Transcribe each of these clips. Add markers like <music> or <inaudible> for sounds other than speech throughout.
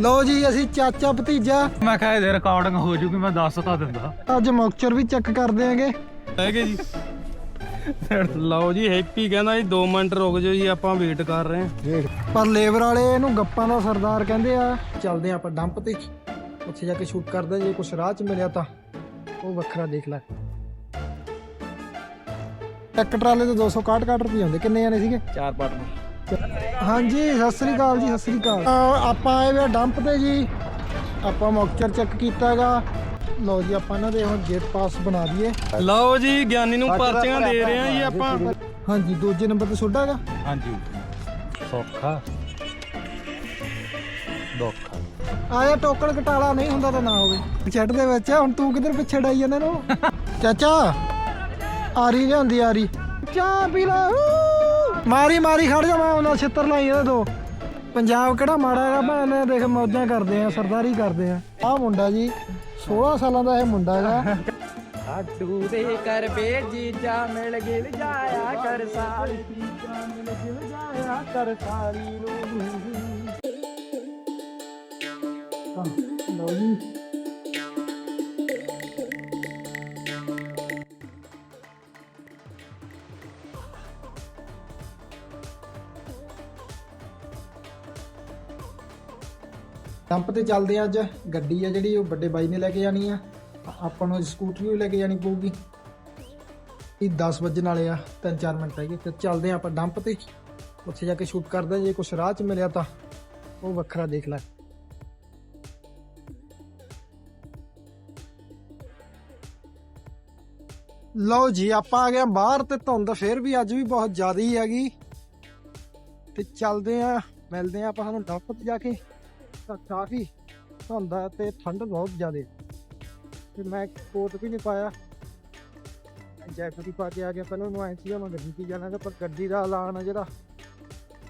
ਲਓ ਜੀ ਅਸੀਂ ਚਾਚਾ ਭਤੀਜਾ। ਮੈਂ ਕਿਹਾ ਇਹਦੇ ਰਿਕਾਰਡਿੰਗ ਹੋ ਜੂਗੀ ਮੈਂ ਦੱਸ ਤਾਂ ਦਿੰਦਾ। ਅੱਜ ਮੌਕਚਰ ਵੀ ਚੈੱਕ ਕਰ ਦਿਆਂਗੇ। ਹੈਗੇ ਜੀ। ਲਓ ਜੀ ਹੈਪੀ ਕਹਿੰਦਾ ਜੀ 2 ਮਿੰਟ ਰੁਕ ਜਾਓ ਜੀ ਆਪਾਂ ਵੇਟ ਕਰ ਰਹੇ ਹਾਂ। ਪਰ ਲੇਬਰ ਵਾਲੇ ਇਹਨੂੰ ਗੱਪਾਂ ਦਾ ਸਰਦਾਰ ਕਹਿੰਦੇ ਆ ਚੱਲਦੇ ਆ ਆਪਾਂ ਡੰਪ ਤੇ। ਉੱਥੇ ਜਾ ਕੇ ਸ਼ੂਟ ਕਰਦੇ ਜੇ ਕੁਛ ਰਾਹ 'ਚ ਮਿਲਿਆ ਤਾਂ। ਉਹ ਵੱਖਰਾ ਦੇਖ ਲੈ। ਇੱਕ ਟਰਾਲੇ ਤੇ 261 ਰੁਪਏ ਹੁੰਦੇ ਕਿੰਨੇ ਜਾਣੇ ਸੀਗੇ? ਚਾਰ ਪਾਰਟਨਰ ਹਾਂਜੀ ਸਤਿ ਸ੍ਰੀ ਅਕਾਲ ਜੀ ਸਤਿ ਸ੍ਰੀ ਅਕਾਲ। ਅਹ ਆਪਾਂ ਆਏ ਵੇ ਡੰਪ ਤੇ ਜੀ। ਆਪਾਂ ਮੌਕਚਰ ਚੈੱਕ ਕੀਤਾਗਾ ਲਓ ਜੀ ਆਪਾਂ ਇਹਨਾਂ ਦੇ ਹੁਣ ਗੇਟ ਪਾਸ ਬਣਾ ਦਈਏ। ਲਓ ਜੀ ਗਿਆਨੀ ਨੂੰ ਪਰਚੀਆਂ ਦੇ ਰਹੇ ਹਾਂ ਜੀ ਆਪਾਂ। ਹਾਂਜੀ ਦੂਜੇ ਨੰਬਰ ਤੇ ਸੋਡਾ ਹੈਗਾ? ਹਾਂਜੀ। ਸੌਖਾ। ਦੁੱਖ। ਆਇਆ ਟੋਕਨ ਘਟਾਲਾ ਨਹੀਂ ਹੁੰਦਾ ਤਾਂ ਨਾ ਹੋਵੇ। ਚੈਟ ਦੇ ਵਿੱਚ ਹੁਣ ਤੂੰ ਕਿੱਧਰ ਪਿੱਛੇ ਡਾਈ ਜਾਂਦਾ ਨੂੰ ਚਾਚਾ ਆਰੀ ਲਿਆਂਦੀ ਆਰੀ। ਚਾਹ ਪੀ ਲੈ। ਊ। ਮਾਰੀ ਮਾਰੀ ਖੜ ਜਾ ਮੈਂ ਉਹਨਾਂ ਛਿੱਤਰ ਲਾਈ ਇਹਦੇ ਤੋਂ ਪੰਜਾਬ ਕਿਹੜਾ ਮਾੜਾ ਹੈਗਾ ਨੇ ਦੇਖ ਮੌਜਾਂ ਕਰਦੇ ਆ ਸਰਦਾਰੀ ਕਰਦੇ ਆ। ਆਹ ਮੁੰਡਾ ਜੀ 16 ਸਾਲਾਂ ਦਾ ਇਹ ਮੁੰਡਾ ਹੈਗਾ। ਆਟੂ ਦੇ ਕਰ ਬੇਜੀ ਜਾ ਮਿਲ ਗਿਲ ਜਾਇਆ ਕਰ ਸਾਲੀ। ਜਾ ਮਿਲ ਗਿਲ ਜਾਇਆ ਕਰ ਸਾਲੀ ਨੂੰ ਲਓ ਜੀ। ਡੰਪ ਤੇ ਚੱਲਦੇ ਆ ਅੱਜ। ਗੱਡੀ ਆ ਜਿਹੜੀ, ਉਹ ਵੱਡੇ ਬਾਈ ਨੇ ਲੈ ਕੇ ਜਾਣੀ ਆ। ਆਪਾਂ ਨੂੰ ਸਕੂਟਰੀ ਵੀ ਲੈ ਕੇ ਜਾਣੀ ਪਊਗੀ। ਇਹ 10 ਵਜੇ ਵਾਲੇ ਆ 3-4 ਮਿੰਟ ਹੈਗੇ ਤੇ ਚੱਲਦੇ ਆ ਆਪਾਂ ਡੰਪ ਤੇ। ਉੱਥੇ ਜਾ ਕੇ ਸ਼ੂਟ ਕਰਦੇ ਆ, ਜੇ ਕੁਛ ਰਾਹ 'ਚ ਮਿਲਿਆ ਤਾਂ। ਉਹ ਵੱਖਰਾ ਦੇਖ ਲੈ। ਲਓ ਜੀ, ਆਪਾਂ ਆ ਗਏ ਬਾਹਰ ਤੇ ਧੁੰਦ ਫੇਰ ਵੀ ਅੱਜ ਵੀ ਬਹੁਤ ਜ਼ਿਆਦਾ ਹੀ ਹੈਗੀ। ਤੇ ਚੱਲਦੇ ਆ, ਮਿਲਦੇ ਆ ਆਪਾਂ ਸਾਨੂੰ ਡੰਪ ਤੇ ਜਾ ਕੇ। ਤਾਂ ਕਾਫੀ ਧੁੰਦ ਤੇ ਠੰਡ ਬਹੁਤ ਜ਼ਿਆਦਾ। ਤੇ ਮੈਂ ਕੋਟ ਵੀ ਨਹੀਂ ਪਾਇਆ। ਜੈਕਟ ਹੀ ਪਾ ਕੇ ਆ ਗਿਆ। ਪਹਿਲਾਂ ਨੂੰ ਐਂ ਸੀਗਾ ਮੈਂ ਗੱਡੀ 'ਚ ਜਾਣਾ ਗਾ, ਪਰ ਗੱਡੀ ਦਾ ਐਲਾਨ ਆ ਜਿਹੜਾ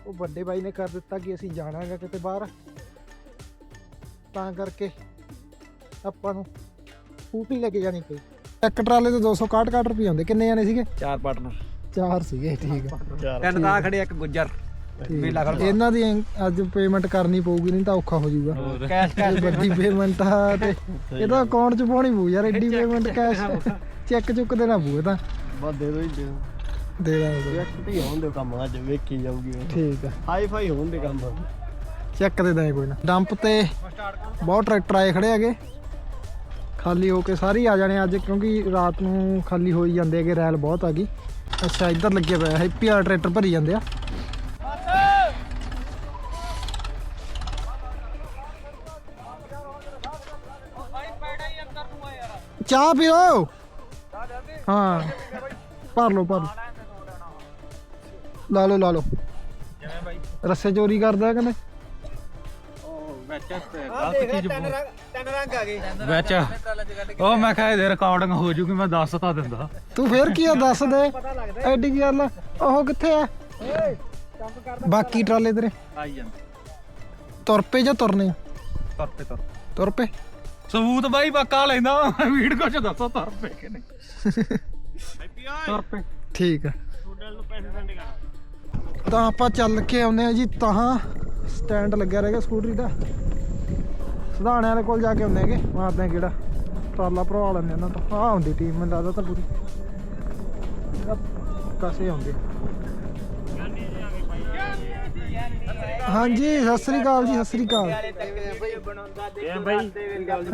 ਉਹ ਵੱਡੇ ਬਾਈ ਨੇ ਕਰ ਦਿੱਤਾ ਕਿ ਅਸੀਂ ਜਾਣਾ ਹੈਗਾ ਕਿਤੇ ਬਾਹਰ। ਤਾਂ ਕਰਕੇ ਆਪਾਂ ਨੂੰ ਸਕੂਟੀ ਲੈ ਕੇ ਜਾਣੀ ਪਈ। ਇੱਕ ਟਰਾਲੇ ਤੇ 261 ਰੁਪਏ ਹੁੰਦੇ। ਕਿੰਨੇ ਜਾਣੇ ਸੀਗੇ? ਚਾਰ ਪਾਰਟਨਰ। ਚਾਰ ਸੀਗੇ ਠੀਕ ਆ। ਤਿੰਨ ਤਾਂ ਖੜੇ ਇੱਕ ਗੁੱਜਰ। ਆ। ਇਹਨਾਂ ਦੀ ਅੱਜ ਪੇਮੈਂਟ ਕਰਨੀ ਪਊਗੀ ਨਹੀਂ ਤਾਂ ਔਖਾ ਹੋ ਜਾਊਗਾ। ਕੈਸ਼ ਇਹ ਵੱਡੀ ਪੇਮੈਂਟ ਆ ਤੇ ਇਹਦਾ ਅਕਾਊਂਟ 'ਚ ਪਾਉਣੀ ਪਊ ਯਾਰ ਐਡੀ ਪੇਮੈਂਟ ਕੈਸ਼ ਚੈੱਕ ਚੁੱਕ ਦੇਣਾ ਪਊ ਇਹ ਤਾਂ। ਬਸ ਦੇ ਦੋ ਹੀ ਦੇ ਦੇ। ਦਾਂਗੇ ਐਕਟੀ ਹੋਣ ਦੇ ਕੰਮ ਅੱਜ ਵੇਖੀ ਜਾਊਗੀ ਠੀਕ ਆ। ਹਾਈ ਫਾਈ ਹੋਣ ਦੇ ਕੰਮ। ਚੈੱਕ ਦੇ ਦਾਂਗੇ ਕੋਈ ਨਾ। ਡੰਪ ਤੇ ਬਹੁਤ ਟਰੈਕਟਰ ਆਏ ਖੜੇ ਹੈਗੇ। ਖਾਲੀ ਹੋ ਕੇ ਸਾਰੇ ਆ ਜਾਣੇ ਅੱਜ ਕਿਉਂਕਿ ਰਾਤ ਨੂੰ ਖਾਲੀ ਹੋਈ ਜਾਂਦੇ ਹੈਗੇ ਰੈਲ ਬਹੁਤ ਆ ਗਈ। ਅੱਛਾ ਇੱਧਰ ਲੱਗੇ ਪਿਆ ਹੈਪੀ ਵਾਲਾ ਟਰੈਕਟਰ ਭਰੀ ਜਾਂਦੇ ਆ। ਚਾਹ ਪੀਓ। ਹਾਂ। ਭਰ ਲਓ ਭਰ ਲਓ। ਲਾ ਲਓ ਲਾ ਲਓ। ਰੱਸੇ ਚੋਰੀ ਕਰਦਾ ਕਹਿੰਦੇ ਵਿੱਚ ਉਹ ਮੈਂ ਕਿਹਾ ਇਹਦੇ ਰਿਕਾਰਡਿੰਗ ਹੋ ਜੂਗੀ ਮੈਂ ਦੱਸ ਤਾਂ ਦਿੰਦਾ। ਤੂੰ ਫੇਰ ਕੀ ਆ ਦੱਸ ਦੇ। ਐਡੀ ਕੀ ਗੱਲ ਆ? ਉਹ ਕਿੱਥੇ ਆ? ਬਾਕੀ ਟਰਾਲੇ ਤੇਰੇ। ਆਈ ਜਾਂਦੇ। ਤੁਰ ਪਏ ਜਾਂ ਤੁਰਨੇ? ਤੁਰ ਪੇ ਤੁਰ। ਤੁਰ ਪਏ। ਸਬੂਤ ਬਾਈ ਪੱਕਾ ਲੈਂਦਾ ਵੀਡੀਓ ਚ ਦੱਸੋ ਤੁਰ ਪੇ ਕਿ ਨਹੀਂ ਤੁਰ ਪੇ। ਠੀਕ ਆ। ਤਾਂ ਆਪਾਂ ਚੱਲ ਕੇ ਆਉਂਦੇ ਆ ਜੀ ਤਾਂ ਸਟੈਂਡ ਲੱਗਿਆ ਰਹੇਗਾ ਸਕੂਟਰੀ ਦਾ। ਸੁਧਾਣੇ ਵਾਲੇ ਕੋਲ ਜਾ ਕੇ ਆਉਂਦੇ ਹੈਗੇ ਮਾਰਦੇ ਆ ਕਿਹੜਾ। ਟਰਾਲਾ ਭਰਵਾ ਲੈਂਦੇ ਉਹਨਾਂ ਤੋਂ। ਆਹ ਹੁੰਦੀ ਟੀਮ ਮੈਨੂੰ ਲੱਗਦਾ ਤਾਂ ਪੂਰੀ। ਕਾਸੇ ਆਉਂਦੇ ਹਾਂਜੀ ਸਤਿ ਸ੍ਰੀ ਅਕਾਲ ਜੀ ਸਤਿ ਸ੍ਰੀ ਅਕਾਲ।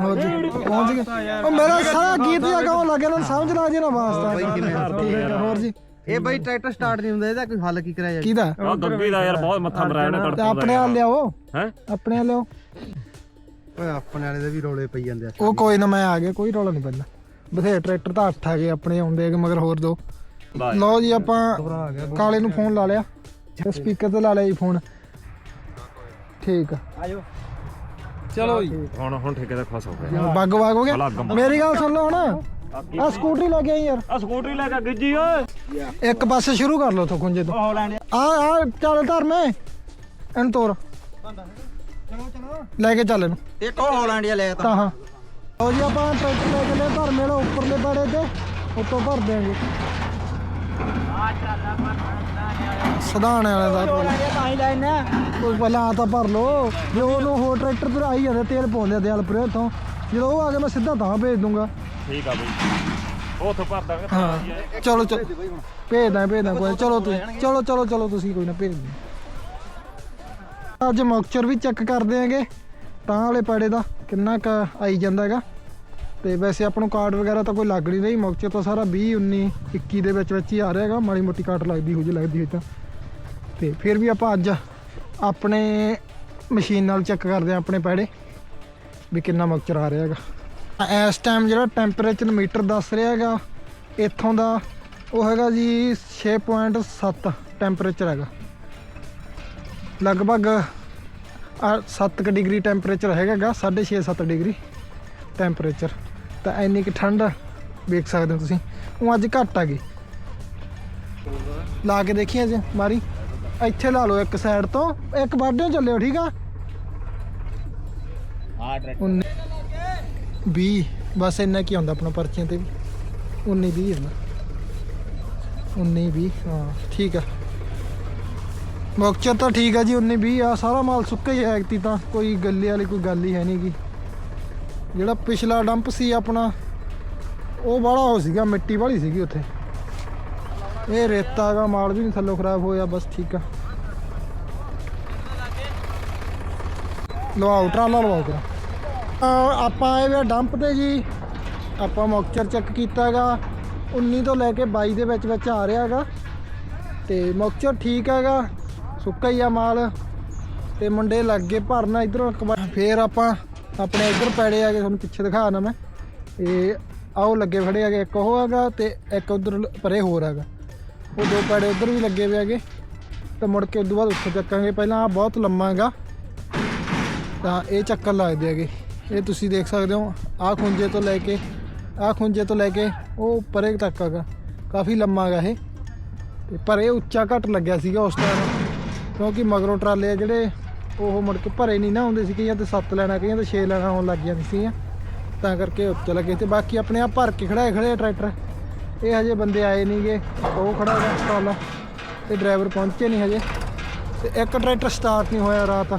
ਹੋ ਜੀ ਪਹੁੰਚ ਗਏ। ਉਹ ਮੇਰਾ ਸਾਰਾ ਗੀਤ ਜਿਹਾ ਗਾਉਣ ਲੱਗਿਆ ਨਾ ਸਮਝ ਲਾ ਜੀ ਨਾ ਵਾਸਤਾ ਠੀਕ ਹੈ ਹੋਰ ਜੀ। ਇਹ ਬਈ ਟਰੈਕਟਰ ਸਟਾਰਟ ਨਹੀਂ ਹੁੰਦਾ ਇਹਦਾ ਕੋਈ ਹੱਲ ਕੀ ਕਰਿਆ ਕਿਹਦਾ? ਆ ਗੱਗੀ ਦਾ ਯਾਰ ਬਹੁਤ ਮੱਥਾ ਮਰਾਇਆ ਤੇ ਆਪਣੇ ਆ ਲਿਆਓ। ਹੈਂ? ਆਪਣੇ ਆ ਲਿਆਓ। ਓਏ ਆਪਣੇ ਵਾਲੇ ਦੇ ਵੀ ਰੋਲੇ ਪਈ ਜਾਂਦੇ ਆ। ਉਹ ਕੋਈ ਨਾ ਮੈਂ ਆ ਗਿਆ ਕੋਈ ਰੌਲਾ ਨਹੀਂ ਪੈਂਦਾ। ਬਥੇਰੇ ਟਰੈਕਟਰ ਤਾਂ ਅੱਠ ਆ ਗਏ ਆਪਣੇ ਆਉਂਦੇ ਹੈਗੇ ਮਗਰ ਹੋਰ ਦੋ। ਲਓ ਜੀ ਆਪਾਂ ਕਾਲੇ ਨੂੰ ਫੋਨ ਲਾ ਲਿਆ। ਸਪੀਕਰ ਤੇ ਲਾ ਲਿਆ ਜੀ ਫੋਨ। ਠੀਕ ਆ। ਚਲੋ ਜੀ। ਹੁਣ ਹੁਣ ਠੇਕੇ ਦਾ ਖਸ ਹੋ ਗਿਆ ਬੱਗ ਵਗ ਹੋ ਗਿਆ? ਮੇਰੀ ਗੱਲ ਸੁਣ ਲਓ ਹੁਣ। ਆ ਸਕੂਟਰੀ ਲੈ ਕੇ ਆਈ ਯਾਰ। ਆ ਸਕੂਟਰੀ ਲੈ ਕੇ ਗਿੱਜੀ ਓਏ। ਇੱਕ ਪਾਸੇ ਸ਼ੁਰੂ ਕਰ ਲਓ ਤੋਂ ਖੁੰਝੇ ਤੋਂ। ਆ ਆ ਚੱਲ ਧਰਮੇ ਇਹਨੂੰ ਤੋਰ। ਲੈ ਕੇ ਚੱਲ ਇਹਨੂੰ। ਇੱਕ ਉਹ ਹਾਲੈਂਡ ਲੈ ਤਾਂ। ਹਾਂ। ਲਓ ਜੀ ਆਪਾਂ ਟਰੈਕਟਰ ਲੈ ਕੇ ਲੈ ਧਰਮੇ ਵਾਲੇ ਉੱਪਰਲੇ ਬਾੜੇ ਤੇ ਉੱਤੋਂ ਭਰ ਦਿਆਂਗੇ। ਸਧਾਣੇ ਵਾਲੇ ਦਾ ਤਾਂ ਹੀ ਲੈਣਾ ਉਹ ਪਹਿਲਾਂ ਆ ਤਾਂ ਭਰ ਲੋ ਜੇ ਉਹਨੂੰ ਹੋਰ ਟਰੈਕਟਰ ਪਰ ਆਈ ਜਾਂਦੇ ਤੇਲ ਪਾਉਂਦੇ ਦਿਆਲ ਪਰੇ ਤੋਂ ਜਦੋਂ ਉਹ ਆ ਗਿਆ ਮੈਂ ਸਿੱਧਾ ਤਾਂ ਭੇਜ ਦੂੰਗਾ। ਠੀਕ ਆ ਬਈ। ਉੱਥੋਂ ਭਰ ਦਾਂਗੇ ਹਾਂ। ਚਲੋ ਚਲੋ। ਭੇਜਦਾ ਭੇਜਦਾ ਕੋਈ। ਚਲੋ ਤੁਸੀਂ ਚਲੋ ਚਲੋ ਚਲੋ ਤੁਸੀਂ ਕੋਈ ਨਾ ਭੇਜ ਦਿਓ। ਅੱਜ ਮੌਕਚਰ ਵੀ ਚੈੱਕ ਕਰਦੇ ਆਂਗੇ ਤਾਂ ਵਾਲੇ ਪੈੜੇ ਦਾ ਕਿੰਨਾ ਕ ਆਈ ਜਾਂਦਾ ਹੈਗਾ। ਤੇ ਵੈਸੇ ਆਪਾਂ ਨੂੰ ਕਾਰਡ ਵਗੈਰਾ ਤਾਂ ਕੋਈ ਲੱਗ ਨਹੀਂ ਰਹੀ ਮੌਕਚਰ ਤਾਂ ਸਾਰਾ 20 19 21 ਦੇ ਵਿੱਚ ਵਿੱਚ ਹੀ ਆ ਰਿਹਾ ਹੈਗਾ, ਮਾੜੀ ਮੋਟੀ ਕਾਟ ਲੱਗਦੀ ਹੋ ਜੇ ਲੱਗਦੀ ਹੋਈ ਤਾਂ। ਤੇ ਫਿਰ ਵੀ ਆਪਾਂ ਅੱਜ ਆਪਣੇ ਮਸ਼ੀਨ ਨਾਲ ਚੈੱਕ ਕਰਦੇ ਆ ਆਪਣੇ ਪੈੜੇ, ਵੀ ਕਿੰਨਾ ਮੌਕਚਰ ਆ ਰਿਹਾ ਹੈਗਾ। ਇਸ ਟਾਈਮ ਜਿਹੜਾ ਟੈਂਪਰੇਚਰ ਮੀਟਰ ਦੱਸ ਰਿਹਾ ਹੈਗਾ, ਇੱਥੋਂ ਦਾ ਉਹ ਹੈਗਾ ਜੀ 6.7 ਟੈਂਪਰੇਚਰ ਹੈਗਾ। ਲਗਭਗ 7 ਡਿਗਰੀ ਟੈਂਪਰੇਚਰ ਹੈਗਾਗਾ 6.5 7 ਡਿਗਰੀ ਟੈਂਪਰੇਚਰ ਤਾਂ ਇੰਨੀ ਕਿ ਠੰਡ ਵੇਖ ਸਕਦੇ ਹੋ ਤੁਸੀਂ। ਉਹ ਅੱਜ ਘੱਟ ਆ ਗਈ। ਲਾ ਕੇ ਦੇਖੀਏ ਜੀ ਮਾਰੀ। ਇੱਥੇ ਲਾ ਲਓ ਇੱਕ ਸਾਈਡ ਤੋਂ। ਇੱਕ ਵਾਢਿਓ ਚੱਲਿਓ, ਠੀਕ ਆ? ਹਾਂ 20 ਬਸ ਇੰਨਾ ਕੀ ਆਉਂਦਾ ਆਪਣਾ ਪਰਚੀਆਂ ਤੇ ਵੀ। 19 20 ਆਉਂਦਾ 19 20 ਹਾਂ, ਠੀਕ ਆ। ਮੌਕਚਰ ਤਾਂ ਠੀਕ ਆ ਜੀ 19 20 ਆ। ਸਾਰਾ ਮਾਲ ਸੁੱਕਾ ਹੀ ਹੈ ਐਕਤੀ ਤਾਂ। ਕੋਈ ਗੱਲੇ ਵਾਲੀ ਕੋਈ ਗੱਲ ਹੀ ਹੈ ਨਹੀਂ ਗੀ। ਜਿਹੜਾ ਪਿਛਲਾ ਡੰਪ ਸੀ ਆਪਣਾ, ਉਹ ਬਾਹਲਾ ਹੋ ਸੀਗਾ, ਮਿੱਟੀ ਵਾਲੀ ਸੀਗੀ ਉੱਥੇ। ਇਹ ਰੇਤਾ ਦਾ ਮਾਲ ਵੀ ਨਹੀਂ ਥੱਲੋਂ ਖਰਾਬ ਹੋਇਆ, ਬਸ ਠੀਕ ਆ। ਲਵਾਓ, ਟਰਾਲਾ ਲਵਾਓ ਕਰਾ ਆਪਾਂ ਆਏ ਵੇ ਡੰਪ ਤੇ ਜੀ। ਆਪਾਂ ਮੌਕਚਰ ਚੈੱਕ ਕੀਤਾਗਾ 19 ਤੋਂ ਲੈ ਕੇ 22 ਦੇ ਵਿੱਚ ਵਿੱਚ ਆ ਰਿਹਾ ਹੈਗਾ। ਤੇ ਮੌਕਚਰ ਠੀਕ ਹੈਗਾ, ਸੁੱਕਾ ਹੀ ਆ ਮਾਲ। ਤੇ ਮੁੰਡੇ ਲੱਗ ਗਏ ਭਰਨਾ ਇਧਰੋਂ ਇੱਕ ਵਾਰ। ਫੇਰ ਆਪਾਂ ਆਪਣੇ ਇੱਧਰ ਪੈੜੇ ਆ ਗਏ ਤੁਹਾਨੂੰ ਪਿੱਛੇ ਦਿਖਾਣਾ ਮੈਂ। ਇਹ ਆਓ ਲੱਗੇ ਖੜੇ ਹੈਗੇ, ਇੱਕ ਉਹ ਹੈਗਾ ਤੇ ਇੱਕ ਉਧਰ ਪਰੇ ਹੋਰ ਹੈਗਾ। ਉਹ ਦੋ ਪੈੜੇ ਉਧਰ ਵੀ ਲੱਗੇ ਹੋਏ ਹੈਗੇ, ਤਾਂ ਮੁੜ ਕੇ ਉਦੋਂ ਬਾਅਦ ਉੱਥੇ ਚੱਕਾਂਗੇ। ਪਹਿਲਾਂ ਆ ਬਹੁਤ ਲੰਮਾ ਹੈਗਾ, ਤਾਂ ਇਹ ਚੱਕਰ ਲੱਗਦੇ ਹੈਗੇ। ਇਹ ਤੁਸੀਂ ਦੇਖ ਸਕਦੇ ਹੋ, ਆਹ ਖੁੰਝੇ ਤੋਂ ਲੈ ਕੇ, ਆਹ ਖੁੰਝੇ ਤੋਂ ਲੈ ਕੇ ਉਹ ਪਰੇ ਤੱਕ ਹੈਗਾ। ਕਾਫੀ ਲੰਮਾ ਹੈਗਾ ਇਹ। ਤੇ ਪਰ ਇਹ ਉੱਚਾ ਘੱਟ ਲੱਗਿਆ ਸੀਗਾ ਉਸ ਟਾਈਮ ਕਿਉਂਕਿ ਮਗਰੋਂ ਟਰਾਲੇ ਆ ਜਿਹੜੇ ਉਹ ਮੁੜ ਕੇ ਭਰੇ ਨਹੀਂ ਨਾ ਆਉਂਦੇ ਸੀ, ਕਈਆਂ ਤੇ 7 ਲੈਣਾ, ਕਈਆਂ ਤੇ 6 ਲੈਣਾ ਆਉਣ ਲੱਗ ਜਾਂਦੀ ਸੀਗੀਆਂ ਤਾਂ ਕਰਕੇ ਉੱਚਾ ਲੱਗੇ ਤੇ ਬਾਕੀ ਆਪਣੇ ਆਪ ਭਰ ਕੇ ਖੜਾਏ ਖੜੇ ਟਰੈਕਟਰ। ਇਹ ਹਜੇ ਬੰਦੇ ਆਏ ਨਹੀਂਗੇ ਉਹ ਖੜਾ ਹੈਗਾ ਟਰਾਲਾ ਤੇ ਡਰਾਈਵਰ ਪਹੁੰਚੇ ਨਹੀਂ ਹਜੇ। ਤੇ ਇੱਕ ਟਰੈਕਟਰ ਸਟਾਰਟ ਨਹੀਂ ਹੋਇਆ ਰਾਤ।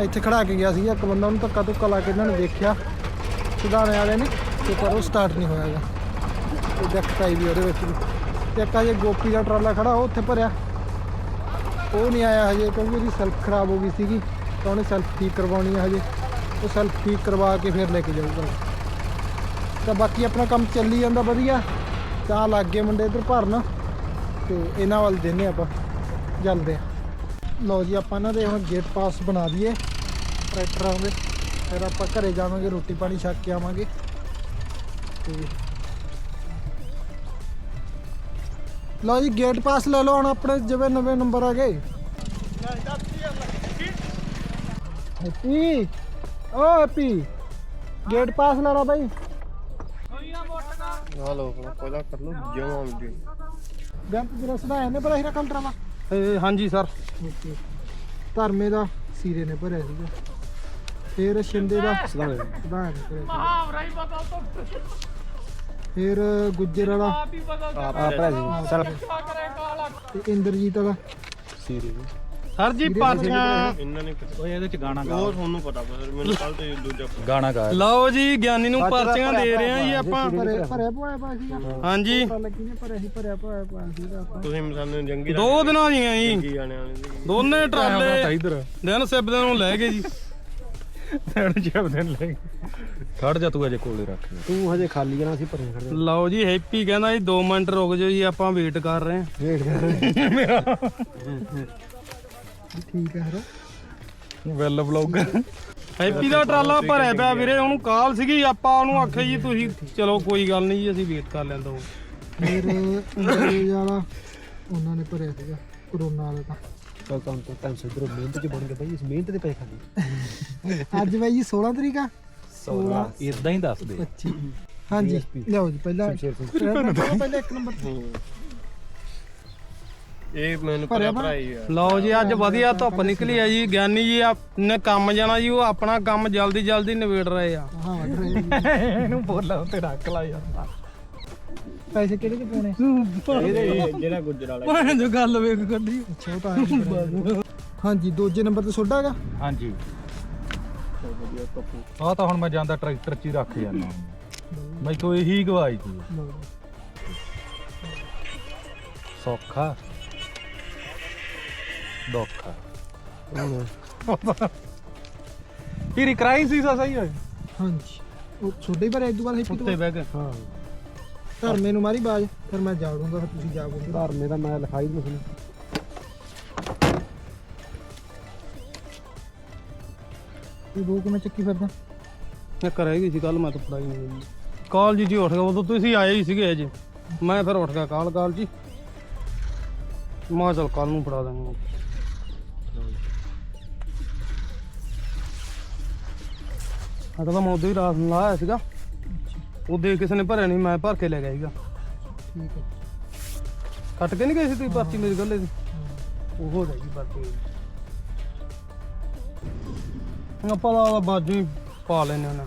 ਇੱਥੇ ਖੜਾ ਕੇ ਗਿਆ ਸੀ ਇੱਕ ਬੰਦਾ ਉਹਨੂੰ ਧੱਕਾ ਧੁੱਕਾ ਲਾ ਕੇ ਇਹਨਾਂ ਨੇ ਦੇਖਿਆ ਸੁਧਾਰਨੇ ਵਾਲੇ ਨੇ, ਤੇ ਪਰ ਉਹ ਸਟਾਰਟ ਨਹੀਂ ਹੋਇਆ ਹੋਇਆਗਾ ਤੇ ਦਿੱਕਤ ਆਈ ਵੀ ਉਹਦੇ ਵਿੱਚ ਵੀ। ਤੇ ਇੱਕ ਅਜੇ ਗੋਪੀ ਦਾ ਟਰਾਲਾ ਖੜਾ, ਉਹ ਉੱਥੇ ਭਰਿਆ। ਉਹ ਨਹੀਂ ਆਇਆ ਹਜੇ ਕਿਉਂਕਿ ਉਹਦੀ ਸੈਲਫ ਖਰਾਬ ਹੋ ਗਈ ਸੀਗੀ ਤਾਂ ਉਹਨੇ ਸੈਲਫ ਠੀਕ ਕਰਵਾਉਣੀ ਹੈ ਹਜੇ। ਉਹ ਸੈਲਫ ਠੀਕ ਕਰਵਾ ਕੇ ਫਿਰ ਲੈ ਕੇ ਜਾਊਗਾ। ਤਾਂ ਬਾਕੀ ਆਪਣਾ ਕੰਮ ਚੱਲੀ ਜਾਂਦਾ ਵਧੀਆ। ਤਾਂ ਲੱਗ ਗਏ ਮੁੰਡੇ ਇੱਧਰ ਭਰਨ। ਤੇ ਇਹਨਾਂ ਵੱਲ ਦੇਨੇ ਆਪਾਂ। ਜਲਦੇ ਆ। ਲਓ ਜੀ, ਆਪਾਂ ਇਹਨਾਂ ਦੇ ਹੁਣ ਗੇਟ ਪਾਸ ਬਣਾ ਦਈਏ। ਟਰੈਕਟਰਾਂ ਦੇ। ਫਿਰ ਆਪਾਂ ਘਰੇ ਜਾਵਾਂਗੇ, ਰੋਟੀ ਪਾਣੀ ਛੱਕ ਕੇ ਆਵਾਂਗੇ। ਤੇ ਲਓ ਜੀ ਗੇਟ ਪਾਸ ਲੈ ਲਓ ਹੁਣ ਆਪਣੇ ਜਿਵੇਂ ਨਵੇਂ ਨੰਬਰ ਆ ਗਏ। ਹੈਪੀ? ਓ ਹੈਪੀ ਗੇਟ ਪਾਸ ਲੈਣਾ ਬਾਈ। ਹਲੋ ਪਹਿਲਾਂ ਕਰ ਲਓ ਜਮਾ ਵੀ ਬੈਂਕ ਜਿਹੜਾ ਸਦਾ ਨੇ ਭਰਿਆ ਸੀਗਾ ਕੰਟਰਾ ਦਾ ਹਾਂਜੀ ਸਰ। ਧਰਮੇ ਦਾ ਸੀਰੇ ਨੇ ਭਰਿਆ ਸੀਗਾ। ਫਿਰ ਸ਼ਿੰਦੇ ਦਾ ਸਦਾਣੇ ਸਦਾ ਨੇ ਭਰਿਆ ਸੀਗਾ। ਫਿਰ ਗੁੱਜਰ ਵਾਲਾ। ਆ ਭਰਾ ਜੀ ਸਰ ਤੇ ਇੰਦਰਜੀਤ ਵਾਲਾ। ਸੀਰੀ ਸਰ ਜੀ ਪਰਚੀਆਂ ਇਹਨਾਂ ਨੇ ਓਏ ਇਹਦੇ ਚ ਗਾਣਾ ਗਾ। ਉਹ ਤੁਹਾਨੂੰ ਪਤਾ ਪਰ ਮੈਨੂੰ ਕੱਲ ਤੇ ਦੂਜਾ ਗਾਣਾ ਗਾ। ਲਓ ਜੀ ਗਿਆਨੀ ਨੂੰ ਪਰਚੀਆਂ ਦੇ ਰਹੇ ਆ ਜੀ ਆਪਾਂ। ਭਰਿਆ ਪੋਇਆ ਪਾ ਸੀਗਾ। ਹਾਂਜੀ। ਭਰਿਆ ਸੀ ਭਰਿਆ ਪੋਇਆ ਪਾ ਸੀਗਾ ਆਪਾਂ। ਤੁਸੀਂ ਸਾਨੂੰ ਜੰਗੀ ਦੋ ਦਿਨਾਂ ਦੀਆਂ ਜੀ। ਦੋਨੇ ਟਰਾਲੇ ਦਿਨ ਸਿੱਬਦੇ ਨੂੰ ਲੈ ਗਏ ਜੀ। ਹੁਣ ਜਬ ਦਿਨ ਲੈ ਖੜ ਜਾ ਤੂੰ ਅਜੇ ਕੋਲੇ ਰੱਖ ਤੂੰ ਹਜੇ ਖਾਲੀ ਕਰਾਂ ਸੀ ਭਰੇ ਖੜੇ ਲਓ ਜੀ ਹੈਪੀ ਕਹਿੰਦਾ ਜੀ 2 ਮਿੰਟ ਰੁਕ ਜਾਓ ਜੀ ਆਪਾਂ ਵੇਟ ਕਰ ਰਹੇ ਹਾਂ। ਵੇਟ ਕਰ ਠੀਕ ਹੈ ਹਰ। ਵੈਲ ਬਲੌਗਰ ਹੈਪੀ ਦਾ ਟਰਾਲਾ ਭਰਿਆ ਪਿਆ ਵੀਰੇ ਉਹਨੂੰ ਕਾਲ ਸੀਗੀ ਆਪਾਂ ਉਹਨੂੰ ਆਖਿਆ ਜੀ ਤੁਸੀਂ ਚਲੋ ਕੋਈ ਗੱਲ ਨਹੀਂ ਜੀ ਅਸੀਂ ਵੇਟ ਕਰ ਲੈਂਦਾ ਉਹ ਫਿਰ ਵਾਲਾ ਉਹਨਾਂ ਨੇ ਭਰਿਆ ਸੀਗਾ ਕਰੋਨਾ ਵਾਲਾ ਤਾਂ। ਕੰਮ ਤੋਂ ਟਾਈਮ ਸਿੱਧਰ ਮਿਹਨਤ ਚ ਬਣ ਕੇ ਬਈ ਇਸ ਮਿਹਨਤ ਦੇ ਪੈਸੇ ਖਾਲੀ ਅੱਜ ਬਾਈ ਜੀ 16 ਤਰੀਕ ਆ। 16 ਇਦਾਂ ਹੀ ਦੱਸ ਦੇ 25 ਹਾਂਜੀ ਲਿਆਓ ਜੀ ਪਹਿਲਾਂ ਪਹਿਲਾਂ ਇੱਕ ਨੰਬਰ ਇਹ ਮੈਨੂੰ ਭਰਿਆ ਭਰਾ ਭਰਾਈ ਆ ਲਓ ਜੀ ਅੱਜ ਵਧੀਆ ਧੁੱਪ ਨਿਕਲੀ ਆ ਜੀ ਗਿਆਨੀ ਜੀ ਆ- ਨੇ ਕੰਮ ਜਾਣਾ ਜੀ ਉਹ ਆਪਣਾ ਕੰਮ ਜਲਦੀ ਜਲਦੀ ਨਿਬੇੜ ਰਹੇ ਆ। ਹਾਂ ਵੱਢ ਰਹੇ ਜੀ। ਇਹਨੂੰ ਬੋਲਾ ਤੇ ਰੱਖ ਲਾ ਯਾਰ। ਪੈਸੇ ਕਿਹੜੇ ਚ ਪਾਉਣੇ? ਜਿਹੜਾ ਗੁੱਜਰ ਵਾਲਾ। ਭੈਣ ਜੋ ਗੱਲ ਵੇਖ ਕੱਢੀ। ਕਰਿਆ। ਹਾਂਜੀ ਦੂਜੇ ਨੰਬਰ ਤੇ ਸੋਡਾ ਹੈਗਾ? ਹਾਂਜੀ। ਆ ਤਾਂ ਹੁਣ ਮੈਂ ਜਾਂਦਾ ਟਰੈਕਟਰ 'ਚ ਹੀ ਰੱਖ ਜਾਂਦਾ ਮੈਂ ਤੋਂ ਇਹੀ ਗਵਾਈ ਸੀ। ਸੌਖਾ। ਦੋਖਾ। ਤੇਰੀ ਕਰਾਈ ਸੀ ਸਾ ਸਹੀ ਹੋਈ ਹਾਂਜੀ। ਉਹ ਛੋਡੇ ਪਰ ਇੱਕ ਦੋ ਵਾਰ ਹੈਪੀ ਉੱਤੇ ਤੋਂ ਬਹਿ ਕੇ ਹਾਂ। ਧਰਮੇ ਨੂੰ ਮਾਰੀ ਬਾਜ ਫਿਰ ਮੈਂ ਜਾੜੂੰਗਾ ਫਿਰ ਤੁਸੀਂ ਜਾਵੋਗੇ। ਧਰਮੇ ਦਾ ਮੈਂ ਲਿਖਾਈ ਨਹੀਂ ਸੁਣੀ ਇਹ ਦੋ ਕਿਵੇਂ ਚੱਕੀ ਫਿਰਦਾ? ਮੈਂ ਕਰਾਈ ਗਈ ਸੀ ਕੱਲ ਮੈਂ ਤਾਂ ਫੜਾਈ ਨਹੀਂ ਕਾਲ ਜੀ ਜੀ ਉੱਠ ਗਿਆ ਉਦੋਂ ਤੁਸੀਂ ਆਏ ਹੀ ਸੀਗੇ ਅਜੇ ਮੈਂ ਫਿਰ ਉੱਠ ਗਿਆ ਕਾਲ ਕਾਲ ਜੀ। ਮੈਂ ਚੱਲ ਕੱਲ ਨੂੰ ਫੜਾ ਦਾਂਗਾ ਆ ਤਾਂ ਮੈਂ ਉਦੋਂ ਹੀ ਰਾਤ ਨੂੰ ਲਾਇਆ ਸੀਗਾ। ਉਦੋਂ ਕਿਸੇ ਨੇ ਭਰਿਆ ਨਹੀਂ ਮੈਂ ਭਰ ਕੇ ਲੈ ਗਿਆ ਸੀਗਾ। ਠੀਕ ਹੈ। ਕੱਟ ਕੇ ਨਹੀਂ ਗਏ ਸੀ ਤੁਸੀਂ ਪਰਚੀ ਮੇਰੀ ਗੱਲੇ ਦੀ? ਉਹ ਹੋ ਜਾਏਗੀ ਪਰਚੀ। ਆਪਾਂ ਦਾ ਬਾਜੂ ਹੀ ਪਾ ਲੈਨੇ ਉਹਨਾਂ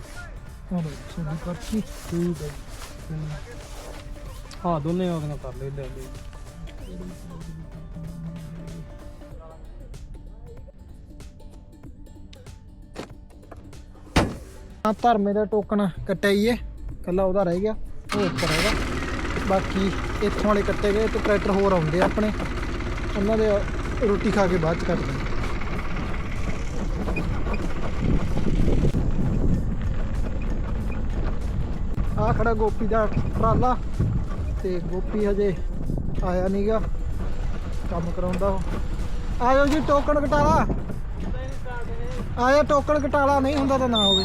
ਹਾਂ ਛੋਡੀ ਪਰਚੀ। ਠੀਕ ਹੈ ਹਾਂ ਦੋਨੇ ਉਹਦੀਆਂ ਕਰ ਲੈ ਲੈ ਲੈ ਆ ਧਰਮੇ ਦਾ ਟੋਕਨ ਕਟਾਈਏ ਕੱਲਾ ਉਹਦਾ ਰਹਿ ਗਿਆ ਉਹ ਉੱਪਰ ਹੈਗਾ। ਬਾਕੀ ਇੱਥੋਂ ਵਾਲੇ ਕੱਟੇ ਗਏ ਤੇ ਟਰੈਕਟਰ ਹੋਰ ਆਉਂਦੇ ਆ ਆਪਣੇ। ਉਹਨਾਂ ਦੇ ਰੋਟੀ ਖਾ ਕੇ ਬਾਅਦ ਚ ਕੱਟਦੇ ਖੜਾ ਗੋਪੀ ਦਾ ਟਰਾਲਾ ਤੇ ਗੋਪੀ ਹਜੇ ਆਇਆ ਨਹੀਂਗਾ ਕੰਮ ਕਰਾਉਂਦਾ ਉਹ। ਆਇਓ ਜੀ ਟੋਕਣ ਕਟਾਲਾ ਆਇਆ ਟੋਕਣ ਕਟਾਲਾ ਨਹੀਂ ਹੁੰਦਾ ਤਾਂ ਨਾ ਹੋਵੇ।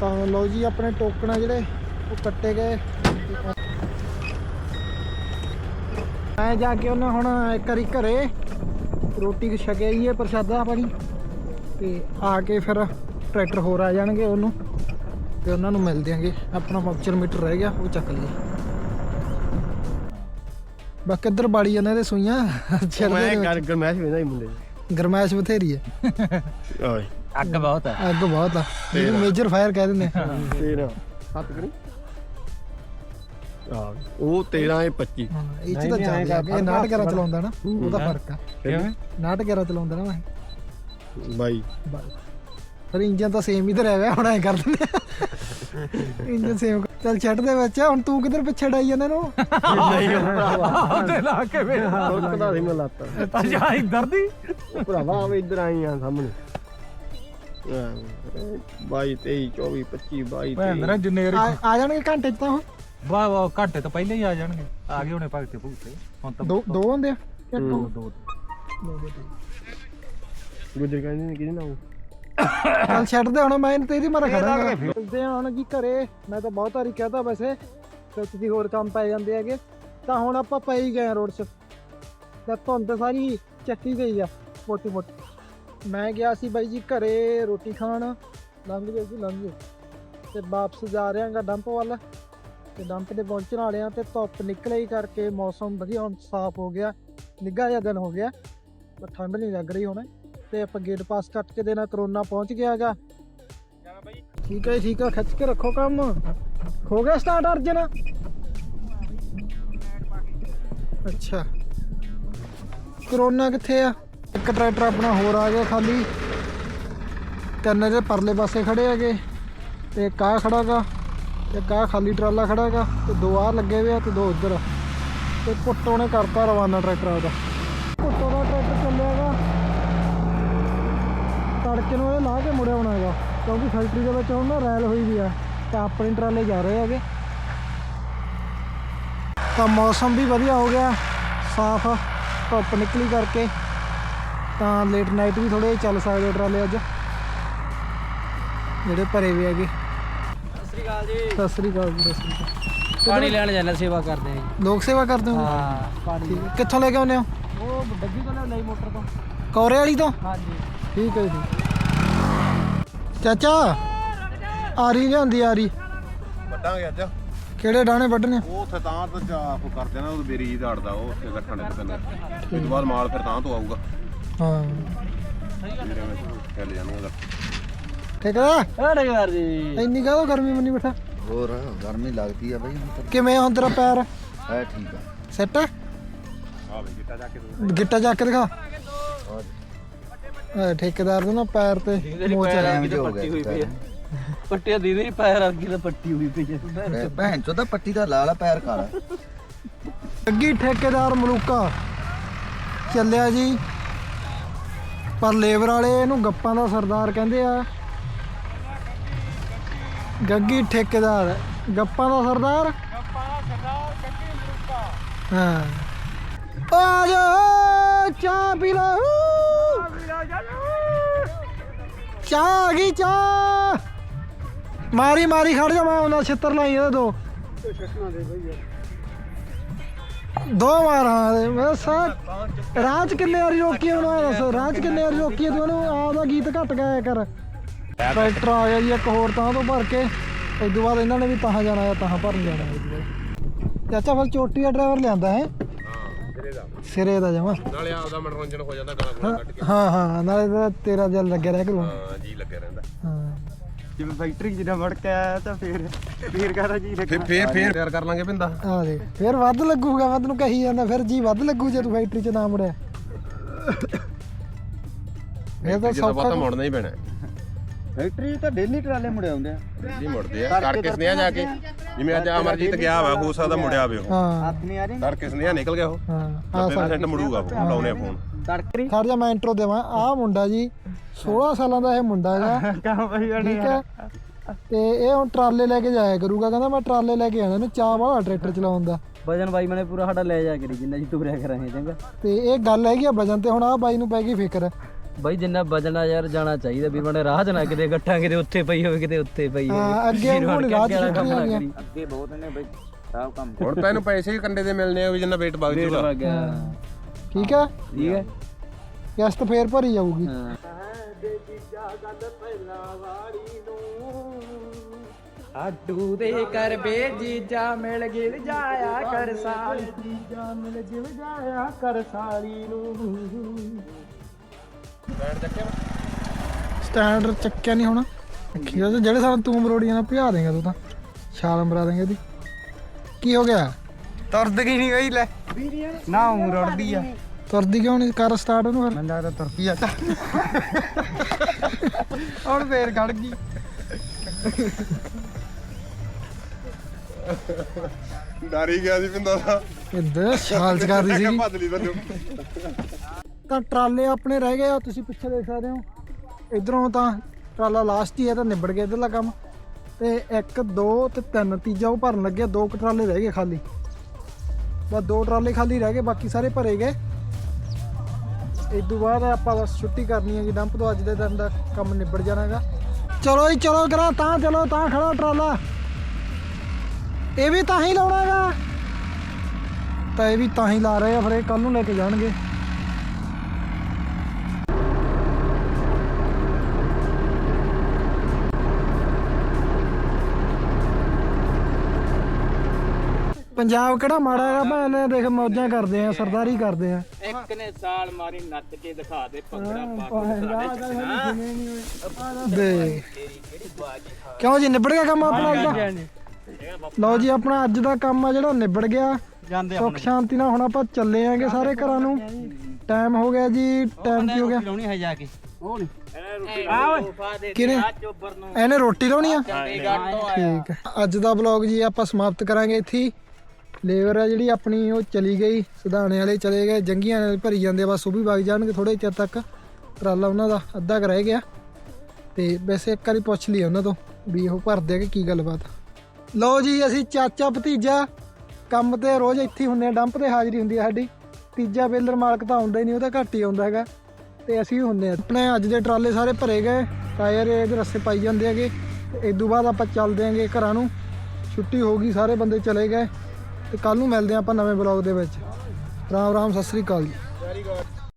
ਤਾਂ ਲਓ ਜੀ, ਆਪਣੇ ਟੋਕਨ ਆ ਜਿਹੜੇ ਉਹ ਕੱਟੇ ਗਏ। ਮੈਂ ਜਾ ਕੇ ਉਹਨਾਂ ਹੁਣ ਇੱਕ ਵਾਰੀ ਘਰੇ। ਰੋਟੀ ਛਕਿਆ ਹੀ ਹੈ ਪ੍ਰਸ਼ਾਦਾ ਪਾਣੀ ਤੇ ਆ ਕੇ ਫਿਰ ਟਰੈਕਟਰ ਹੋਰ ਆ ਜਾਣਗੇ ਉਹਨੂੰ। ਤੇ ਉਹਨਾਂ ਨੂੰ ਮਿਲ ਦਿਆਂਗੇ। ਆਪਣਾ ਪੰਕਚਰ ਮੀਟਰ ਰਹਿ ਗਿਆ ਉਹ ਚੱਕ ਲਈਏ। ਬਾਕੀ ਇੱਧਰ ਬਾੜੀ ਜਾਂਦੇ ਤੇ ਸੂਈਆਂ? ਮੈਂ ਕਰ ਗਰਮੈਸ਼ ਵੇਂਦਾ ਹੀ ਮੁੰਡੇ ਗਰਮੈਸ਼ ਬਥੇਰੀ ਹੈ ਓਏ। ਅੱਗ ਬਹੁਤ ਹੈ ਅੱਗ ਬਹੁਤ ਆ। ਮੇਜਰ ਫਾਇਰ ਕਹਿ ਦਿੰਦੇ। ਤੇਰਾ ਸੱਤ ਕਰੀ। ਉਹ 13 ਇਹ 25 ਹਾਂ ਇਹ ਚ ਤਾਂ ਜ਼ਿਆਦਾ ਆ ਇਹ ਨਾਟ ਕਰਾ ਚਲਾਉਂਦਾ ਨਾ ਉਹਦਾ ਫ਼ਰਕ ਆ। ਕਿਵੇਂ? ਨਾਟ ਕਰਾ ਚਲਾਉਂਦਾ ਨਾ ਮੈਂ। ਬਾਈ। ਪਰ ਇੰਜਨ ਤਾਂ ਸੇਮ ਹੀ ਤਾਂ ਰਹਿ ਗਿਆ ਹੁਣ ਐ ਕਰ ਦਿੰਦੇ ਇੰਜਨ ਸੇਮ ਚੱਲ ਛੱਡ ਦੇ ਬੱਚਾ ਹੁਣ ਤੂੰ ਕਿੱਧਰ ਪਿੱਛੇ ਡਾਈ ਜਾਂਦਾ ਨੂੰ ਨਹੀਂ ਉਹ ਭਰਾਵਾ। ਤੇ ਲਾ ਕੇ ਵੇ ਤੁਰਕਦਾ ਸੀ ਮੈਂ ਲੱਤ। ਅੱਛਾ ਇੱਧਰ ਦੀ? ਉਹ ਭਰਾਵਾ ਆਵੇ ਇੱਧਰ ਆਈ ਆ ਸਾਹਮਣੇ। 22 23 24 25 22 ਭੈਣ ਜਨੇਰ ਆ ਆ ਜਾਣਗੇ ਘੰਟੇ ਚ ਤਾਂ ਉਹ? ਵਾਹ ਵਾਹ ਘੰਟੇ ਤੋਂ ਪਹਿਲਾਂ ਹੀ ਆ ਜਾਣਗੇ। ਆ ਗਏ ਹੁਣੇ ਭਗਤੇ ਭੁਗਤੇ। ਹੁਣ ਤਾਂ ਦੋ ਦੋ ਹੁੰਦੇ ਆ? ਕਿ। ਦੋ? ਦੋ ਗੁੱਜਰ ਕਹਿੰਦੇ ਨੇ ਕਿਹਦੇ ਨਾਲ? ਚੱਲ ਛੱਡ ਦੇ ਹੁਣ ਮੈਂ ਇਹਨੂੰ ਤੇਰੀ ਮਾਰਾ ਖੜਾਂਗਾ। ਚਲਦੇ ਹਾਂ ਹੁਣ ਜੀ ਘਰੇ। ਮੈਂ ਤਾਂ ਬਹੁਤ ਵਾਰੀ ਕਹਤਾ ਵੈਸੇ ਤੇ ਤੁਸੀਂ ਹੋਰ ਕੰਮ ਪੈ ਜਾਂਦੇ ਹੈਗੇ। ਤਾਂ ਹੁਣ ਆਪਾਂ ਪੈ ਹੀ ਗਏ ਰੋਡ 'ਚ। ਤੇ ਧੁੰਦ ਸਾਰੀ ਚੱਕੀ ਗਈ ਆ ਮੋਟੀ ਮੋਟੀ। ਮੈਂ ਗਿਆ ਸੀ ਬਾਈ ਜੀ ਘਰੇ ਰੋਟੀ ਖਾਣ। ਲੰਘ ਗਏ ਸੀ ਲੰਘ ਗਏ। ਤੇ ਵਾਪਸ ਜਾ ਰਿਹਾਗਾ ਡੰਪ ਵੱਲ। ਤੇ ਡੰਪ 'ਤੇ ਪਹੁੰਚਣ ਵਾਲੇ ਆ ਤੇ ਧੁੱਪ ਨਿਕਲੇ ਕਰਕੇ ਮੌਸਮ ਵਧੀਆ ਹੁਣ ਸਾਫ਼ ਹੋ ਗਿਆ ਨਿੱਘਾ ਜਿਹਾ ਦਿਨ ਹੋ ਗਿਆ ਪਰ ਠੰਡ ਨਹੀਂ ਲੱਗ ਰਹੀ ਹੁਣ ਤੇ ਆਪਾਂ ਗੇਟ ਪਾਸ ਕੱਟ ਕੇ ਦੇਣਾ ਕਰੋਨਾ ਪਹੁੰਚ ਗਿਆ ਹੈਗਾ। ਠੀਕ ਹੈ ਜੀ, ਠੀਕ ਹੈ ਖਿੱਚ ਕੇ ਰੱਖੋ ਕੰਮ। ਹੋ ਗਿਆ ਸਟਾਰਟ ਅਰਜਨ? ਅੱਛਾ। ਕਰੋਨਾ ਕਿੱਥੇ ਆ? ਇੱਕ ਟਰੈਕਟਰ ਆਪਣਾ ਹੋਰ ਆ ਗਿਆ ਖਾਲੀ। ਤਿੰਨ ਇਹਦੇ ਪਰਲੇ ਪਾਸੇ ਖੜੇ ਹੈਗੇ ਤੇ ਇੱਕ ਆਹ ਖੜਾ ਗਾ। ਇੱਕ ਆਹ ਖਾਲੀ ਟਰਾਲਾ ਖੜਾ ਹੈਗਾ ਤੇ ਦੋ ਆਹ ਲੱਗੇ ਹੋਏ ਆ ਤੇ ਦੋ ਉੱਧਰ ਆ। ਤੇ ਪੁੱਟੋ ਨੇ ਕਰਤਾ ਰਵਾਨਾ ਟਰੈਕਟਰ ਉਹਦਾ ਪੁੱਟੋ ਦਾ ਟਰੈਕਟਰ ਚੱਲਿਆਗਾ ਤੜਕੇ ਨੂੰ ਇਹ ਲਾ ਕੇ ਮੁੜਿਆ ਹੋਣਾ ਹੈਗਾ, ਕਿਉਂਕਿ ਫੈਕਟਰੀ ਦੇ ਵਿੱਚ ਹੁਣ ਨਾ ਰੈਲ ਹੋਈ ਵੀ ਆ, ਤਾਂ ਆਪਣੇ ਟਰਾਲੇ ਜਾ ਰਹੇ ਹੈਗੇ। ਤਾਂ ਮੌਸਮ ਵੀ ਵਧੀਆ ਹੋ ਗਿਆ, ਸਾਫ਼, ਧੁੱਪ ਨਿਕਲੀ ਕਰਕੇ। ਤਾਂ ਲੇਟ ਨਾਈਟ ਵੀ ਥੋੜੇ ਚੱਲ ਸਕਦੇ ਟਰਾਲੇ ਅੱਜ। ਜਿਹੜੇ ਭਰੇ ਵੀ ਹੈਗੇ। ਸਤਿ ਸ੍ਰੀ ਅਕਾਲ ਜੀ। ਸਤਿ ਸ੍ਰੀ ਅਕਾਲ ਜੀ ਸਤਿ ਸ੍ਰੀ ਅਕਾਲ। ਪਾਣੀ ਲੈਣ ਜਾਣਾ ਸੇਵਾ ਕਰਦੇ ਹਾਂ ਜੀ। ਲੋਕ ਸੇਵਾ ਕਰਦੇ ਹੋ? ਹਾਂ ਪਾਣੀ। ਠੀਕ ਹੈ। ਕਿੱਥੋਂ ਲੈ ਕੇ ਆਉਂਦੇ ਹੋ? ਉਹ ਡੱਗੀ ਕੋਲ ਲਈ ਮੋਟਰ ਤੋਂ। ਕੌਰੇ ਵਾਲੀ ਤੋਂ? ਹਾਂਜੀ। ਠੀਕ ਹੈ ਜੀ। ਚਾਚਾ ਆਰੀ ਲਿਆਂਦੀ ਆਰੀ। ਵੱਡਾਂਗੇ ਅੱਜ। ਕਿਹੜੇ ਡਾਣੇ ਵੱਢਣੇ? ਉਹ ਉੱਥੇ ਤਾਂ ਤੋਂ ਚਾਪ ਕਰਦੇ ਨਾ ਉਹ ਬੇਰੀ ਝਾੜਦਾ ਉਹ ਉੱਥੇ ਗੱਠਾਂ ਦੇ ਕੰਨੇ ਉਸ ਤੋਂ ਬਾਅਦ ਮਾਲ ਫਿਰ ਤਾਂ ਤੋਂ ਆਊਗਾ। ਹਾਂ। ਜਿਹੜੇ ਵਿੱਚ ਚੱਲ ਜਾਣਾ ਉਹਦਾ ਠੀਕ ਹੈ ਯਾਰ ਜੀ। ਇੰਨੀ ਕਾਹਦੋਂ ਗਰਮੀ ਮੰਨੀ ਬੈਠਾ? ਹੋਰ ਗਰਮੀ ਲੱਗਦੀ ਆ ਬਈ ਹੁਣ ਤਾਂ। ਕਿਵੇਂ ਹੁਣ ਤੇਰਾ ਪੈਰ? ਐ ਠੀਕ ਆ। ਸੈੱਟ ਆ? ਬਈ ਗਿੱਟਾ ਜਾ ਕੇ ਦੋ। ਗਿੱਟਾ ਜਾ ਕੇ ਦਿਖਾ। ਇਹ ਠੇਕੇਦਾਰ ਦੇ ਨਾ ਪੈਰ ਤੇ ਮੋਚ ਆ। ਟਾਈਮ ਜੋ ਹੋ ਗਿਆ ਪੱਟੀਆਂ ਦੀ ਨਹੀਂ ਪੈਰ ਵਰਗੀ ਤਾਂ ਪੱਟੀ ਹੋਈ ਪਈ ਹੈ ਭੈਣ ਚੋਦਾ ਪੱਟੀ ਦਾ ਲਾਲ ਆ, ਪੈਰ ਕਾਲਾ ਅੱਗੀ ਠੇਕੇਦਾਰ ਮਲੂਕਾ। ਚੱਲਿਆ ਜੀ। ਪਰ ਲੇਬਰ ਵਾਲੇ ਇਹਨੂੰ ਗੱਪਾਂ ਦਾ ਸਰਦਾਰ ਕਹਿੰਦੇ ਆ ਗੱਗੀ ਠੇਕੇਦਾਰ, ਗੱਪਾਂ ਦਾ ਸਰਦਾਰ? ਹਾਂ। ਆ ਜਾ, ਚਾਹ ਪੀ ਲਓ ਚਾਹ ਆ ਗਈ, ਚਾਹ। ਮਾਰੀ ਮਾਰੀ, ਖੜ ਜਾ, ਮੈਂ ਉਹਨਾਂ ਛਿੱਤਰ ਲਾਈ ਇਹਦੇ ਦੋ। ਦੋ ਮਾਰਾਂ ਮੈਂ ਸਾ ਰਾਜ ਕਿੰਨੇ ਵਾਰੀ ਰੋਕੀ ਉਹਨੂੰ ਇਹ ਦੱਸ ਰਾਜ ਕਿੰਨੇ ਵਾਰੀ ਰੋਕੀ ਤੂੰ, ਉਹਨੂੰ ਆਪਦਾ ਗੀਤ ਘੱਟ ਗਾਇਆ ਕਰ। ਟਰੈਕਟਰ ਆ ਗਿਆ ਜੀ ਇੱਕ ਹੋਰ ਤਾਂ ਤੋਂ ਭਰ ਕੇ। ਉਸ ਤੋਂ ਬਾਅਦ ਇਹਨਾਂ ਨੇ ਵੀ ਤਾਹਾਂ ਜਾਣਾ ਹੈ ਤਾਹਾਂ ਭਰਨ ਜਾਣਾ ਹੈ। ਚਾਚਾ ਫਿਰ ਚੋਟੀ ਦਾ ਡਰਾਈਵਰ ਲਿਆਂਦਾ ਹੈ? ਸਿਰੇ ਦਾ ਜਮਾ। ਨਾਲੇ ਆਪਦਾ ਮਨੋਰੰਜਨ ਹੋ ਜਾਂਦਾ ਗਾਣਾ ਗੁਣਾ ਕੱਢ ਕੇ। ਹਾਂ ਹਾਂ ਨਾਲੇ ਤੇਰਾ ਦਿਲ ਲੱਗਿਆ ਰਹਿ ਕਰੂ ਹਾਂ ਜੀ ਲੱਗਿਆ ਰਹਿੰਦਾ। ਹਾਂ। ਜਿਵੇਂ ਫੈਕਟਰੀ ਜਿਹੜਾ ਵੜ ਕੇ ਆਇਆ ਤਾਂ ਫੇਰ ਫੇਰ ਕਹਦਾ ਜੀ ਫਿਰ ਫੇਰ ਫੇਰ ਤਿਆਰ ਕਰ ਲਾਂਗੇ ਪਿੰਦਾ। ਆ ਦੇ। ਫਿਰ ਵੱਧ ਲੱਗੂਗਾ ਮੈਂ ਤੈਨੂੰ ਕਹੀ ਜਾਂਦਾ ਫਿਰ ਜੀ ਵੱਧ ਲੱਗੂ ਜੇ ਤੂੰ ਫੈਕਟਰੀ 'ਚ ਨਾ ਮੁੜਿਆ। ਇਹ ਤਾਂ ਸੌਖਾ ਮੁੜਨਾ ਹੀ ਪੈਣਾ। ਫੈਕਟਰੀ ਤਾਂ ਡੇਲੀ ਟਰਾਲੇ ਮੁੜੇ ਆਉਂਦੇ ਆ। ਜੀ ਮੁੜਦੇ ਆ। ਕਰ ਕਿਸ ਨੇ ਜਾ ਕੇ? ਜਿਵੇਂ ਅੱਜ ਅਮਰਜੀਤ ਗਿਆ ਵਾ ਹੋ ਸਕਦਾ ਮੁੜਿਆ ਆਵੇ ਉਹ ਹਾਂ। ਨਹੀਂ ਆ ਰਹੀ। ਕਰ ਕਿਸ ਨੇ ਨਿਕਲ ਗਿਆ ਉਹ? ਹਾਂ ਆ ਫਿਰ ਸੈਂਟ ਮੁੜੂਗਾ ਉਹ ਲਾਉਨੇ ਆ ਫੋਨ ਤੜਕਰੀ ਖੜ ਜਾ ਮੈਂ ਇੰਟਰੋ ਦੇਵਾਂ। ਆਹ ਮੁੰਡਾ ਜੀ 16 ਸਾਲਾਂ ਦਾ ਇਹ ਮੁੰਡਾ ਹੈਗਾ। <laughs> ਕਹਾਂ ਬਈ ਠੀਕ ਹੈ। ਤੇ ਇਹ ਹੁਣ ਟਰਾਲੇ ਲੈ ਕੇ ਜਾਇਆ ਕਰੂਗਾ। ਕਹਿੰਦਾ ਮੈਂ ਟਰਾਲੇ ਲੈ ਕੇ ਆਣਾ ਇਹਨੂੰ ਚਾਹ ਵਾਲਾ ਟਰੈਕਟਰ ਚਲਾਉਣ ਦਾ। ਵਜਨ ਬਾਈ ਮੈਨੇ ਪੂਰਾ ਸਾਡਾ ਲੈ ਜਾ ਕਰੀ ਜਿੰਨਾ ਜੀ ਤੁਰਿਆ ਕਰਾਂਗੇ ਚੰਗਾ। ਤੇ ਇਹ ਗੱਲ ਹੈਗੀ ਆ ਵਜਨ ਤੇ ਹੁਣ ਆਹ ਬਾਈ ਨੂੰ ਪੈ ਗਈ ਫਿਕਰ। ਬਾਈ ਜਿੰਨਾ ਵਜਣਾ ਯਾਰ ਜਾਣਾ ਚਾਹੀਦਾ ਵੀਰ ਬਣੇ ਰਾਹ ਚ ਨਾ ਕਿਤੇ ਗੱਠਾਂ ਕਿਤੇ ਉੱਥੇ ਪਈ ਹੋਵੇ ਕਿਤੇ ਉੱਤੇ ਪਈ ਹੋਵੇ। ਹਾਂ, ਅੱਗੇ ਵੀਰ ਬਣ ਹੁਣ ਕੇ ਰਾਹ ਚ ਅੱਗੇ ਵਾਲਾ ਕੰਮ ਨਾ ਕਰੀ। ਅੱਗੇ ਬਹੁਤ ਨੇ ਬਈ ਸਭ ਕੰਮ ਹੁਣ ਤਾਂ ਇਹਨੂੰ ਪੈਸੇ ਵੀ ਕੰਡੇ ਦੇ ਮਿਲਨੇ ਆ ਵੀ ਜਿੰਨਾ ਵੇਟ ਵਗ ਜੂਗਾ। ਵਗ ਗਿਆ। ਠੀਕ ਹੈ। ਠੀਕ ਹੈ ਕਿਸ਼ਤ ਫੇਰ ਭਰੀ ਜਾਊਗੀ। ਹਾਂ। ਆਡੂ ਦੇ ਕਰ ਬੇਜੀਜਾ ਮਿਲ ਗਿਲ ਜਾਇਆ ਕਰ ਸਾਲੀ। ਜੀਜਾ ਮਿਲ ਗਿਲ ਜਾਇਆ ਕਰ ਸਾਲੀ ਨੂੰ। ਸਟੈਂਡ ਚੱਕਿਆ ਨਹੀਂ ਹੋਣਾ। ਖੀਰਾ ਤੇ ਜਿਹੜੇ ਸਾਲ ਤੂੰ ਮਰੋੜੀਆਂ ਨਾਲ ਭਜਾ ਦੇਗਾ ਤੂੰ ਤਾਂ। ਛਾਲ ਮਰਾ ਦੇਗਾ ਇਹਦੀ। ਕੀ ਹੋ ਗਿਆ? ਤੁਰਦ ਗਈ ਨਹੀਂ ਗਈ ਲੈ। ਨਾ ਉਂ ਰੜਦੀ ਆ। ਤੁਰਦੀ ਕਿਉਂ ਨਹੀਂ? ਕਰ ਸਟਾਰਟ ਉਹਨੂੰ ਫਿਰ। ਮੈਨੂੰ ਲੱਗਦਾ ਤੁਰਦੀ ਆ। ਤਾਂ ਹੁਣ ਫੇਰ ਖੜ ਗਈ। ਡਰ ਹੀ ਗਿਆ ਸੀ ਪਿੰਦਾ ਦਾ। ਇੱਧਰ ਛਾਲ ਚ ਕਰਦੀ ਸੀ ਭੱਜ ਲਈ ਤੈਨੂੰ ਤਾਂ ਟਰਾਲੇ ਆਪਣੇ ਰਹਿ ਗਏ ਆ, ਤੁਸੀਂ ਪਿੱਛੇ ਦੇਖ ਸਕਦੇ ਹੋ। ਇਧਰੋਂ ਤਾਂ ਟਰਾਲਾ ਲਾਸਟ ਹੀ ਹੈ ਤਾਂ ਨਿਬੜ ਗਿਆ ਇਧਰਲਾ ਕੰਮ। ਤੇ 1 2 ਤੇ 3 ਤੀਜਾ ਉਹ ਭਰਨ ਲੱਗਿਆ ਦੋ ਟਰਾਲੇ ਰਹਿ ਗਏ ਖਾਲੀ। ਬਸ ਦੋ ਟਰਾਲੇ ਖਾਲੀ ਰਹਿ ਗਏ, ਬਾਕੀ ਸਾਰੇ ਭਰੇ ਗਏ। ਇਸ ਤੋਂ ਬਾਅਦ ਆਪਾਂ ਬਸ ਛੁੱਟੀ ਕਰਨੀ ਹੈ ਜੀ ਡੰਪ ਤੋਂ ਅੱਜ ਦੇ ਦਿਨ ਦਾ ਕੰਮ ਨਿਬੜ ਜਾਣਾਗਾ। ਚਲੋ ਜੀ, ਚਲੋ ਕਰਾਂ, ਤਾਂ ਚਲੋ, ਤਾਂ ਖੜਾ ਟਰਾਲਾ। ਇਹ ਵੀ ਤਾਂ ਹੀ ਲਾਉਣਾਗਾ। ਤਾਂ ਇਹ ਵੀ ਤਾਂ ਹੀ ਲਾ ਰਹੇ ਆ, ਫਿਰ ਇਹ ਕੱਲ ਨੂੰ ਲੈ ਕੇ ਜਾਣਗੇ। ਪੰਜਾਬ ਕਿਹੜਾ ਮਾੜਾ ਹੈਗਾ ਭਾਵੇਂ ਦੇਖ ਮੌਜਾਂ ਕਰਦੇ ਆ ਸਰਦਾਰੀ ਕਰਦੇ ਆ। ਇੱਕ ਨੇ ਸਾਲ ਮਾਰੀ ਨੱਚ ਕੇ ਦਿਖਾ ਦੇ ਭੰਗੜਾ ਦੇ। ਕਿਉਂ ਜੀ ਨਿਬੜ ਗਿਆ ਕੰਮ ਆਪਣਾ ਅੱਜ ਦਾ ਲਓ ਜੀ ਆਪਣਾ ਅੱਜ ਦਾ ਕੰਮ ਆ ਜਿਹੜਾ ਨਿਬੜ ਗਿਆ। ਜਾਂਦੇ ਸੁੱਖ ਸ਼ਾਂਤੀ ਨਾਲ ਹੁਣ ਆਪਾਂ ਚੱਲੇ ਆਂਗੇ ਸਾਰੇ ਘਰਾਂ ਨੂੰ। ਟਾਈਮ ਹੋ ਗਿਆ ਜੀ ਟਾਈਮ ਕੀ ਹੋ ਗਿਆ? ਲਾਉਣੀ ਹੈ ਜਾ ਕੇ। ਉਹ ਨਹੀਂ। ਕਿਹਨੇ? ਇਹਨੇ ਰੋਟੀ ਲਾਉਣੀ ਆ? ਠੀਕ ਹੈ। ਅੱਜ ਦਾ ਵਲੌਗ ਜੀ ਆਪਾਂ ਸਮਾਪਤ ਕਰਾਂਗੇ ਇੱਥੇ ਲੇਬਰ ਆ ਜਿਹੜੀ ਆਪਣੀ ਉਹ ਚਲੀ ਗਈ ਸੁਧਾਣੇ ਵਾਲੇ ਚਲੇ ਗਏ ਜੰਗੀਆਂ ਨਾਲ ਭਰੀ ਜਾਂਦੇ ਆ, ਬਸ ਉਹ ਵੀ ਵਗ ਜਾਣਗੇ ਥੋੜੇ ਚਿਰ ਤੱਕ। ਟਰਾਲਾ ਉਹਨਾਂ ਦਾ ਅੱਧਾ ਕੁ ਰਹਿ ਗਿਆ। ਤੇ ਵੈਸੇ ਇੱਕ ਵਾਰੀ ਪੁੱਛ ਲਈ ਉਹਨਾਂ ਤੋਂ ਵੀ ਉਹ ਭਰਦੇ ਆ ਕਿ ਕੀ ਗੱਲਬਾਤ ਲਓ ਜੀ ਅਸੀਂ ਚਾਚਾ ਭਤੀਜਾ ਕੰਮ ਤੇ ਰੋਜ਼ ਇੱਥੇ ਹੁੰਦੇ ਆ ਡੰਪ ਤੇ ਹਾਜ਼ਰੀ ਹੁੰਦੀ ਆ ਸਾਡੀ। ਤੀਜਾ ਬੇਲਰ ਮਾਲਕ ਤਾਂ ਆਉਂਦਾ ਹੀ ਨਹੀਂ ਉਹਦਾ ਘੱਟ ਹੀ ਆਉਂਦਾ ਹੈਗਾ। ਤੇ ਅਸੀਂ ਵੀ ਹੁੰਦੇ ਆ। ਆਪਣੇ ਅੱਜ ਦੇ ਟਰਾਲੇ ਸਾਰੇ ਭਰੇ ਗਏ ਟਾਇਰ ਇਹਦੇ ਰਸਤੇ ਪਾਈ ਜਾਂਦੇ ਹੈਗੇ। ਤੇ ਇਸ ਤੋਂ ਬਾਅਦ ਆਪਾਂ ਚੱਲਦੇ ਆਂਗੇ ਘਰਾਂ ਨੂੰ। ਛੁੱਟੀ ਹੋ ਗਈ ਸਾਰੇ ਬੰਦੇ ਚਲੇ ਗਏ। ਤੇ ਕੱਲ ਨੂੰ ਮਿਲਦੇ ਆਪਾਂ ਨਵੇਂ ਬਲੌਗ ਦੇ ਵਿੱਚ। ਰਾਮ ਰਾਮ, ਸਤਿ ਸ੍ਰੀ ਅਕਾਲ ਜੀ।